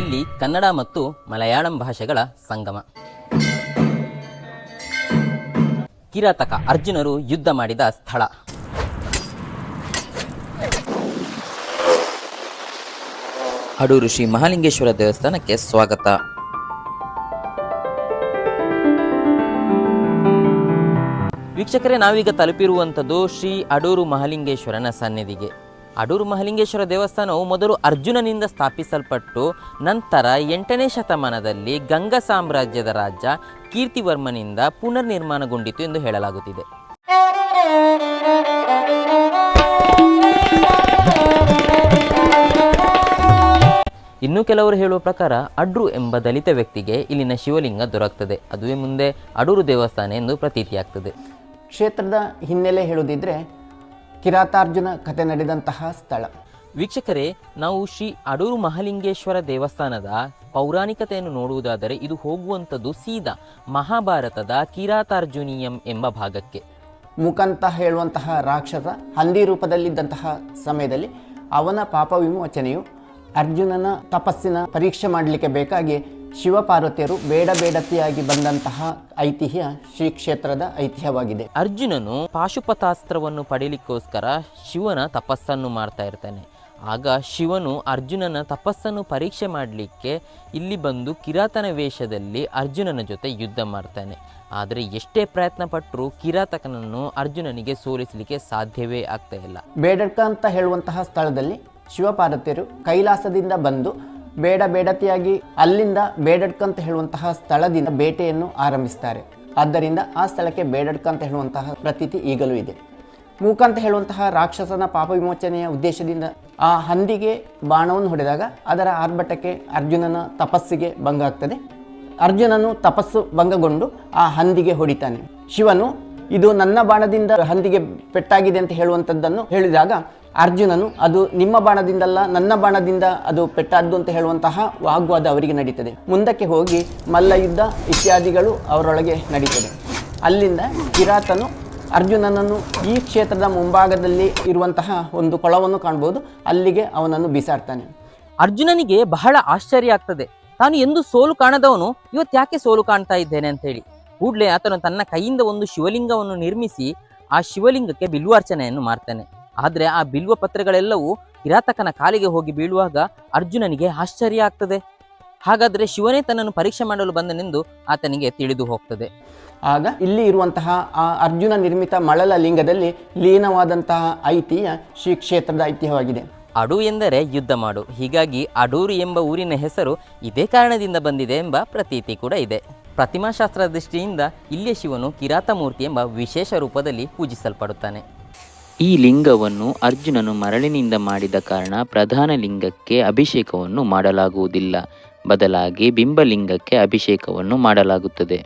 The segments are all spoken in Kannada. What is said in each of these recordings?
ಇಲ್ಲಿ ಕನ್ನಡ ಮತ್ತು ಮಲಯಾಳಂ ಭಾಷೆಗಳ ಸಂಗಮ. ಕಿರಾತಕ ಅರ್ಜುನರು ಯುದ್ಧ ಮಾಡಿದ ಸ್ಥಳ. ಅಡೂರು ಶ್ರೀ ಮಹಾಲಿಂಗೇಶ್ವರ ದೇವಸ್ಥಾನಕ್ಕೆ ಸ್ವಾಗತ. ವೀಕ್ಷಕರೇ, ನಾವೀಗ ತಲುಪಿರುವಂಥದ್ದು ಶ್ರೀ ಅಡೂರು ಮಹಾಲಿಂಗೇಶ್ವರನ ಸನ್ನಿಧಿಗೆ. ಅಡೂರು ಮಹಲಿಂಗೇಶ್ವರ ದೇವಸ್ಥಾನವು ಮೊದಲು ಅರ್ಜುನನಿಂದ ಸ್ಥಾಪಿಸಲ್ಪಟ್ಟು ನಂತರ ಎಂಟನೇ ಶತಮಾನದಲ್ಲಿ ಗಂಗಾ ಸಾಮ್ರಾಜ್ಯದ ರಾಜ ಕೀರ್ತಿವರ್ಮನಿಂದ ಪುನರ್ನಿರ್ಮಾಣಗೊಂಡಿತು ಎಂದು ಹೇಳಲಾಗುತ್ತಿದೆ. ಇನ್ನು ಕೆಲವರು ಹೇಳುವ ಪ್ರಕಾರ ಅಡ್ರು ಎಂಬ ದಲಿತ ವ್ಯಕ್ತಿಗೆ ಇಲ್ಲಿನ ಶಿವಲಿಂಗ ದೊರಕ್ತದೆ. ಅದುವೇ ಮುಂದೆ ಅಡೂರು ದೇವಸ್ಥಾನ ಎಂದು ಪ್ರತೀತಿಯಾಗ್ತದೆ. ಕ್ಷೇತ್ರದ ಹಿನ್ನೆಲೆ ಹೇಳುವುದಿದ್ರೆ ಕಿರಾತಾರ್ಜುನ ಕಥೆ ನಡೆದಂತಹ ಸ್ಥಳ. ವೀಕ್ಷಕರೇ ನಾವು ಶ್ರೀ ಅಡೂರು ಮಹಾಲಿಂಗೇಶ್ವರ ದೇವಸ್ಥಾನದ ಪೌರಾಣಿಕತೆಯನ್ನು ನೋಡುವುದಾದರೆ ಇದು ಹೋಗುವಂಥದ್ದು ಸೀದಾ ಮಹಾಭಾರತದ ಕಿರಾತಾರ್ಜುನಿಯಂ ಎಂಬ ಭಾಗಕ್ಕೆ. ಮುಖಂತ ಹೇಳುವಂತಹ ರಾಕ್ಷಸ ಹಂದಿ ರೂಪದಲ್ಲಿದ್ದಂತಹ ಸಮಯದಲ್ಲಿ ಅವನ ಪಾಪ ವಿಮೋಚನೆಯು ಅರ್ಜುನನ ತಪಸ್ಸಿನ ಪರೀಕ್ಷೆ ಮಾಡಲಿಕ್ಕೆ ಬೇಕಾಗಿ ಶಿವಪಾರ್ವತಿಯರು ಬೇಡ ಬೇಡತಿಯಾಗಿ ಬಂದಂತಹ ಐತಿಹ್ಯ ಶ್ರೀ ಕ್ಷೇತ್ರದ ಐತಿಹ್ಯವಾಗಿದೆ. ಅರ್ಜುನನು ಪಾಶುಪತಾಸ್ತ್ರವನ್ನು ಪಡೀಲಿಕ್ಕೋಸ್ಕರ ಶಿವನ ತಪಸ್ಸನ್ನು ಮಾಡ್ತಾ ಇರ್ತಾನೆ. ಆಗ ಶಿವನು ಅರ್ಜುನನ ತಪಸ್ಸನ್ನು ಪರೀಕ್ಷೆ ಮಾಡಲಿಕ್ಕೆ ಇಲ್ಲಿ ಬಂದು ಕಿರಾತನ ವೇಷದಲ್ಲಿ ಅರ್ಜುನನ ಜೊತೆ ಯುದ್ಧ ಮಾಡ್ತಾನೆ. ಆದರೆ ಎಷ್ಟೇ ಪ್ರಯತ್ನ ಪಟ್ಟರೂ ಕಿರಾತಕನನ್ನು ಅರ್ಜುನನಿಗೆ ಸೋಲಿಸಲಿಕ್ಕೆ ಸಾಧ್ಯವೇ ಆಗ್ತಾ ಇಲ್ಲ. ಬೇಡಕ ಅಂತ ಹೇಳುವಂತಹ ಸ್ಥಳದಲ್ಲಿ ಶಿವಪಾರ್ವತಿಯರು ಕೈಲಾಸದಿಂದ ಬಂದು ಬೇಡ ಬೇಡತಿಯಾಗಿ ಅಲ್ಲಿಂದ ಬೇಡಡ್ಕ ಅಂತ ಹೇಳುವಂತಹ ಸ್ಥಳದಿಂದ ಬೇಟೆಯನ್ನು ಆರಂಭಿಸ್ತಾರೆ. ಆದ್ದರಿಂದ ಆ ಸ್ಥಳಕ್ಕೆ ಬೇಡಡ್ಕ ಅಂತ ಹೇಳುವಂತಹ ಪ್ರತೀತಿ ಈಗಲೂ ಇದೆ. ಮೂಕ ಅಂತ ಹೇಳುವಂತಹ ರಾಕ್ಷಸನ ಪಾಪ ವಿಮೋಚನೆಯ ಉದ್ದೇಶದಿಂದ ಆ ಹಂದಿಗೆ ಬಾಣವನ್ನು ಹೊಡೆದಾಗ ಅದರ ಆರ್ಭಟಕ್ಕೆ ಅರ್ಜುನನ ತಪಸ್ಸಿಗೆ ಭಂಗ ಆಗ್ತದೆ ಅರ್ಜುನನು ತಪಸ್ಸು ಭಂಗಗೊಂಡು ಆ ಹಂದಿಗೆ ಹೊಡಿತಾನೆ. ಶಿವನು, ಇದು ನನ್ನ ಬಾಣದಿಂದ ಹಂದಿಗೆ ಪೆಟ್ಟಾಗಿದೆ ಅಂತ ಹೇಳುವಂಥದ್ದನ್ನು ಹೇಳಿದಾಗ ಅರ್ಜುನನು, ಅದು ನಿಮ್ಮ ಬಾಣದಿಂದಲ್ಲ, ನನ್ನ ಬಾಣದಿಂದ ಅದು ಪೆಟ್ಟಾದ್ದು ಅಂತ ಹೇಳುವಂತಹ ವಾಗ್ವಾದ ಅವರಿಗೆ ನಡೀತದೆ. ಮುಂದಕ್ಕೆ ಹೋಗಿ ಮಲ್ಲ ಯುದ್ಧ ಇತ್ಯಾದಿಗಳು ಅವರೊಳಗೆ ನಡೀತದೆ. ಅಲ್ಲಿಂದ ಕಿರಾತನು ಅರ್ಜುನನನ್ನು ಈ ಕ್ಷೇತ್ರದ ಮುಂಭಾಗದಲ್ಲಿ ಇರುವಂತಹ ಒಂದು ಕೊಳವನ್ನು ಕಾಣ್ಬೋದು. ಅಲ್ಲಿಗೆ ಅವನನ್ನು ಬಿಸಾಡ್ತಾನೆ. ಅರ್ಜುನನಿಗೆ ಬಹಳ ಆಶ್ಚರ್ಯ ಆಗ್ತದೆ. ತಾನು ಎಂದು ಸೋಲು ಕಾಣದವನು, ಇವತ್ತು ಯಾಕೆ ಸೋಲು ಕಾಣ್ತಾ ಇದ್ದೇನೆ ಅಂತ ಹೇಳಿ. ಕೂಡಲೇ ಆತನು ತನ್ನ ಕೈಯಿಂದ ಒಂದು ಶಿವಲಿಂಗವನ್ನು ನಿರ್ಮಿಸಿ ಆ ಶಿವಲಿಂಗಕ್ಕೆ ಬಿಲ್ವಾರ್ಚನೆಯನ್ನು ಮಾಡ್ತಾನೆ. ಆದರೆ ಆ ಬಿಲ್ವ ಪತ್ರಗಳೆಲ್ಲವೂ ಕಿರಾತಕನ ಕಾಲಿಗೆ ಹೋಗಿ ಬೀಳುವಾಗ ಅರ್ಜುನನಿಗೆ ಆಶ್ಚರ್ಯ ಆಗ್ತದೆ. ಹಾಗಾದರೆ ಶಿವನೇ ತನ್ನನ್ನು ಪರೀಕ್ಷೆ ಮಾಡಲು ಬಂದನೆಂದು ಆತನಿಗೆ ತಿಳಿದು ಹೋಗ್ತದೆ. ಆಗ ಇಲ್ಲಿ ಇರುವಂತಹ ಆ ಅರ್ಜುನ ನಿರ್ಮಿತ ಮಳಲ ಲಿಂಗದಲ್ಲಿ ಲೀನವಾದಂತಹ ಐತಿಹ್ಯ ಶ್ರೀ ಕ್ಷೇತ್ರದ ಐತಿಹ್ಯವಾಗಿದೆ. ಅಡು ಎಂದರೆ ಯುದ್ಧ ಮಾಡು. ಹೀಗಾಗಿ ಅಡೂರು ಎಂಬ ಊರಿನ ಹೆಸರು ಇದೇ ಕಾರಣದಿಂದ ಬಂದಿದೆ ಎಂಬ ಪ್ರತೀತಿ ಕೂಡ ಇದೆ. ಪ್ರತಿಮಾಶಾಸ್ತ್ರದ ದೃಷ್ಟಿಯಿಂದ ಇಲ್ಲಿಯ ಶಿವನು ಕಿರಾತ ಮೂರ್ತಿ ಎಂಬ ವಿಶೇಷ ರೂಪದಲ್ಲಿ ಪೂಜಿಸಲ್ಪಡುತ್ತಾನೆ. ಈ ಲಿಂಗವನ್ನು ಅರ್ಜುನನು ಮರಳಿನಿಂದ ಮಾಡಿದ ಕಾರಣ ಪ್ರಧಾನ ಲಿಂಗಕ್ಕೆ ಅಭಿಷೇಕವನ್ನು ಮಾಡಲಾಗುವುದಿಲ್ಲ. ಬದಲಾಗಿ ಬಿಂಬಲಿಂಗಕ್ಕೆ ಅಭಿಷೇಕವನ್ನು ಮಾಡಲಾಗುತ್ತದೆ.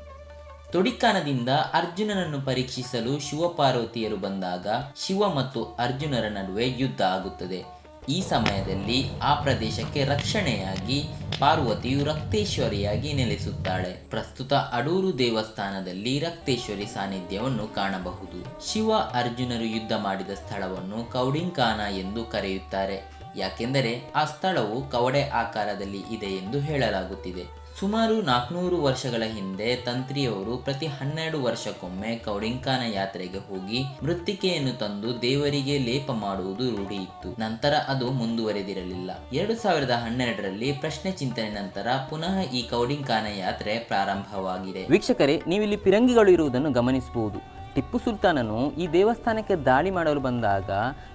ತೊಡಿಕಾನದಿಂದ ಅರ್ಜುನನನ್ನು ಪರೀಕ್ಷಿಸಲು ಶಿವಪಾರ್ವತಿಯರು ಬಂದಾಗ ಶಿವ ಮತ್ತು ಅರ್ಜುನರ ನಡುವೆ ಯುದ್ಧ ಆಗುತ್ತದೆ. ಈ ಸಮಯದಲ್ಲಿ ಆ ಪ್ರದೇಶಕ್ಕೆ ರಕ್ಷಣೆಯಾಗಿ ಪಾರ್ವತಿಯು ರಕ್ತೇಶ್ವರಿಯಾಗಿ ನೆಲೆಸುತ್ತಾಳೆ. ಪ್ರಸ್ತುತ ಅಡೂರು ದೇವಸ್ಥಾನದಲ್ಲಿ ರಕ್ತೇಶ್ವರಿ ಸಾನ್ನಿಧ್ಯವನ್ನು ಕಾಣಬಹುದು. ಶಿವ ಅರ್ಜುನರು ಯುದ್ಧ ಮಾಡಿದ ಸ್ಥಳವನ್ನು ಕೌಡಿಂಕಾನ ಎಂದು ಕರೆಯುತ್ತಾರೆ. ಯಾಕೆಂದರೆ ಆ ಸ್ಥಳವು ಕವಡೆ ಆಕಾರದಲ್ಲಿ ಇದೆ ಎಂದು ಹೇಳಲಾಗುತ್ತಿದೆ. ಸುಮಾರು ನಾಲ್ಕುನೂರು ವರ್ಷಗಳ ಹಿಂದೆ ತಂತ್ರಿಯವರು ಪ್ರತಿ ಹನ್ನೆರಡು ವರ್ಷಕ್ಕೊಮ್ಮೆ ಕೌಡಿಂಕಾನ ಯಾತ್ರೆಗೆ ಹೋಗಿ ಮೃತ್ತಿಕೆಯನ್ನು ತಂದು ದೇವರಿಗೆ ಲೇಪ ಮಾಡುವುದು ರೂಢಿ ಇತ್ತು. ನಂತರ ಅದು ಮುಂದುವರೆದಿರಲಿಲ್ಲ. ಎರಡು ಸಾವಿರದ ಹನ್ನೆರಡರಲ್ಲಿ ಪ್ರಶ್ನೆ ಚಿಂತನೆ ನಂತರ ಪುನಃ ಈ ಕೌಡಿಂಕಾನ ಯಾತ್ರೆ ಪ್ರಾರಂಭವಾಗಿದೆ. ವೀಕ್ಷಕರೇ, ನೀವಿಲ್ಲಿ ಪಿರಂಗಿಗಳು ಇರುವುದನ್ನು ಗಮನಿಸಬಹುದು. ಟಿಪ್ಪು ಸುಲ್ತಾನನು ಈ ದೇವಸ್ಥಾನಕ್ಕೆ ದಾಳಿ ಮಾಡಲು ಬಂದಾಗ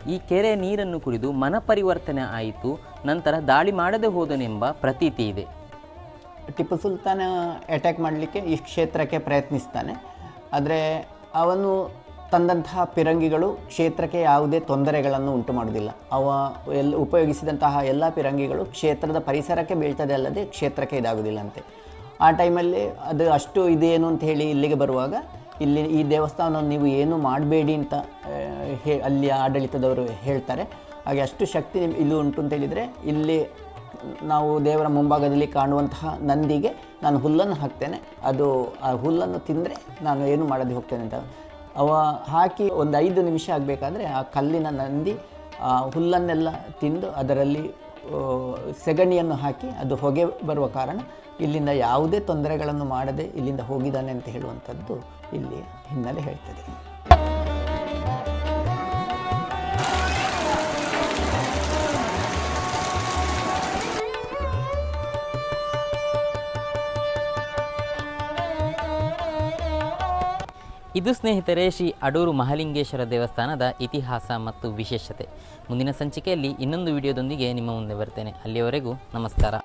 ಈ ಕೆರೆ ನೀರನ್ನು ಕುಡಿದು ಮನಪರಿವರ್ತನೆ ಆಯಿತು. ನಂತರ ದಾಳಿ ಮಾಡದೆ ಹೋದನೆಂಬ ಪ್ರತೀತಿ ಇದೆ. ಟಿಪ್ಪು ಸುಲ್ತಾನ ಅಟ್ಯಾಕ್ ಮಾಡಲಿಕ್ಕೆ ಈ ಕ್ಷೇತ್ರಕ್ಕೆ ಪ್ರಯತ್ನಿಸ್ತಾನೆ. ಆದರೆ ಅವನು ತಂದಂತಹ ಪಿರಂಗಿಗಳು ಕ್ಷೇತ್ರಕ್ಕೆ ಯಾವುದೇ ತೊಂದರೆಗಳನ್ನು ಉಂಟು ಮಾಡುವುದಿಲ್ಲ. ಅವ ಎಲ್ಲ ಉಪಯೋಗಿಸಿದಂತಹ ಎಲ್ಲ ಪಿರಂಗಿಗಳು ಕ್ಷೇತ್ರದ ಪರಿಸರಕ್ಕೆ ಬೀಳ್ತದೆ ಅಲ್ಲದೆ ಕ್ಷೇತ್ರಕ್ಕೆ ಇದಾಗುವುದಿಲ್ಲಂತೆ ಆ ಟೈಮಲ್ಲಿ ಅದು ಅಷ್ಟು ಇದೇನು ಅಂತ ಹೇಳಿ ಇಲ್ಲಿಗೆ ಬರುವಾಗ ಇಲ್ಲಿ ಈ ದೇವಸ್ಥಾನವನ್ನು ನೀವು ಏನು ಮಾಡಬೇಡಿ ಅಂತ ಹೇ, ಅಲ್ಲಿ ಆಡಳಿತದವರು ಹೇಳ್ತಾರೆ. ಹಾಗೆ ಅಷ್ಟು ಶಕ್ತಿ ಇಲ್ಲಿ ಉಂಟು ಅಂತ ಹೇಳಿದರೆ ಇಲ್ಲಿ ನಾವು ದೇವರ ಮುಂಭಾಗದಲ್ಲಿ ಕಾಣುವಂತಹ ನಂದಿಗೆ ನಾನು ಹುಲ್ಲನ್ನು ಹಾಕ್ತೇನೆ. ಅದು ಆ ಹುಲ್ಲನ್ನು ತಿಂದರೆ ನಾನು ಏನು ಮಾಡದೆ ಹೋಗ್ತೇನೆ ಅಂತ. ಅವ ಹಾಕಿ ಒಂದು ಐದು ನಿಮಿಷ ಆಗಬೇಕಾದ್ರೆ ಆ ಕಲ್ಲಿನ ನಂದಿ ಆ ಹುಲ್ಲನ್ನೆಲ್ಲ ತಿಂದು ಅದರಲ್ಲಿ ಸೆಗಣಿಯನ್ನು ಹಾಕಿ ಅದು ಹೊಗೆ ಬರುವ ಕಾರಣ ಇಲ್ಲಿಂದ ಯಾವುದೇ ತೊಂದರೆಗಳನ್ನು ಮಾಡದೆ ಇಲ್ಲಿಂದ ಹೋಗಿದ್ದಾನೆ ಅಂತ ಹೇಳುವಂಥದ್ದು ಇಲ್ಲಿ ಹಿನ್ನೆಲೆ ಹೇಳ್ತದೆ. ಇದು ಸ್ನೇಹಿತರೆ, ಶ್ರೀ ಅಡೂರು ಮಹಾಲಿಂಗೇಶ್ವರ ದೇವಸ್ಥಾನದ ಇತಿಹಾಸ ಮತ್ತು ವಿಶೇಷತೆ. ಮುಂದಿನ ಸಂಚಿಕೆಯಲ್ಲಿ ಇನ್ನೊಂದು ವಿಡಿಯೋದೊಂದಿಗೆ ನಿಮ್ಮ ಮುಂದೆ ಬರ್ತೇನೆ. ಅಲ್ಲಿಯವರೆಗೂ ನಮಸ್ಕಾರ.